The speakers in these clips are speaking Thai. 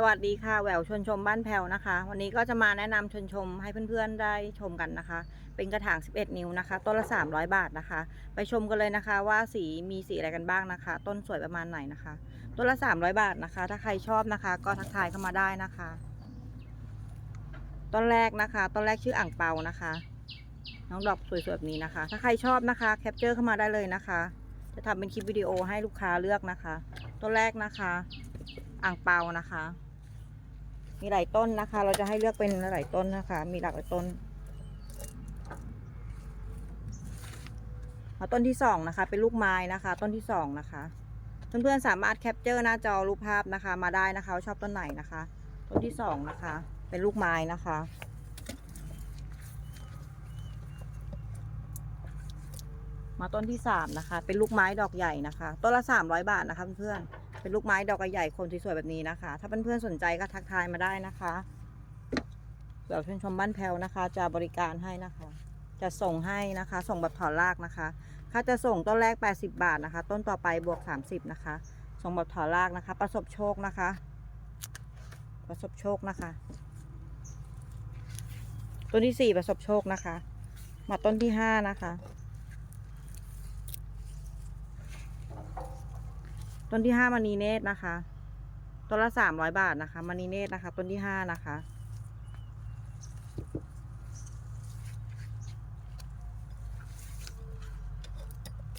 สวัสดีค่ะแหววชวนชมบ้านแพรวนะคะ วันนี้ก็จะมาแนะนำชวนชมให้เพื่อนๆได้ชมกันนะคะ เป็นกระถาง 11 นิ้วนะคะ ต้นละ 300 บาทนะคะ ไปชมกันเลยนะคะว่าสีมีสีอะไรกันบ้างนะคะ ต้นสวยประมาณไหนนะคะ ต้นละ 300 บาทนะคะ ถ้าใครชอบนะคะ ก็ทักทายเข้ามาได้นะคะ ต้นแรกนะคะ ต้นแรกชื่ออ่างเปานะคะ น้องดอกสวยๆแบบนี้นะคะ ถ้าใครชอบนะคะแคปเจอร์เข้ามาได้เลยนะคะ จะทำเป็นคลิปวิดีโอให้ลูกค้าเลือกนะคะ ต้นแรกนะคะ อ่างเปานะคะ มีหลายต้นนะคะ เราจะให้เลือกเป็นหลายต้นนะคะ มีหลากหลายต้นมาต้นที่สองนะคะ เป็นลูกไม้นะคะ ต้นที่สองนะคะเพื่อนๆสามารถแคปเจอร์หน้าจอรูปภาพนะคะ มาได้นะคะชอบต้นไหนนะคะ ต้นที่สองนะคะ เป็นลูกไม้นะคะมาต้นที่สามนะคะ เป็นลูกไม้ดอกใหญ่นะคะ ต้นละสามร้อยบาทนะคะเพื่อนๆ เป็นลูกไม้ดอกใหญ่คนสวยๆแบบนี้นะคะ ถ้าเพื่อนๆสนใจก็ทักทายมาได้นะคะเดี๋ยวเชิญชมบ้านแพลวนะคะ จะบริการให้นะคะ จะส่งให้นะคะ ส่งแบบถอนรากนะคะค่าจะส่งต้นแรก 80 บาทนะคะ ต้นต่อไปบวก 30 นะคะ ส่งแบบถอนรากนะคะ ประสบโชคนะคะ ประสบโชคนะคะ ต้นที่สี่ประสบโชคนะคะ มาต้นที่ห้านะคะ ต้นที่ห้ามณีเนตนะคะต้นละสามร้อยบาทนะคะมณีเนตนะคะ ต้นที่ห้านะคะ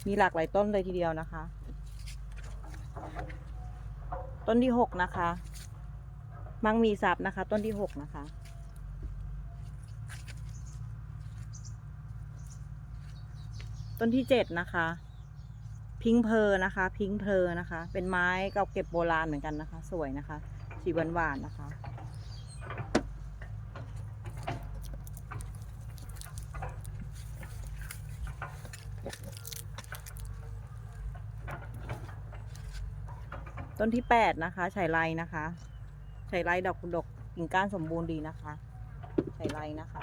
มีหลากหลายต้นเลยทีเดียวนะคะ ต้นที่หกนะคะ มังมีซับนะคะ ต้นที่หกนะคะ ต้นที่เจ็ดนะคะ พิงเพอนะคะ พิงเพอนะคะ เป็นไม้เก่าเก็บโบราณเหมือนกันนะคะ สวยนะคะ สีหวานๆนะคะต้นที่แปดนะคะไฉไลนะคะไฉไลดอกดกกิ่งก้านสมบูรณ์ดีนะคะไฉไลนะคะ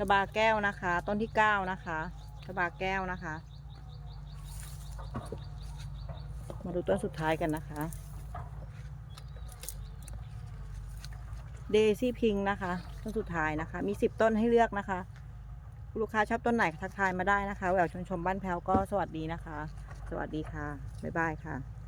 ชบาแก้วนะคะ ต้นที่เก้านะคะชบาแก้วนะคะ มาดูต้นสุดท้ายกันนะคะเดซี่พิงนะคะ ต้นสุดท้ายนะคะ มีสิบต้นให้เลือกนะคะ ลูกค้าชอบต้นไหนทักทายมาได้นะคะแหววชมชมบ้านแพ้วก็สวัสดีนะคะ สวัสดีค่ะ บ๊ายบายค่ะ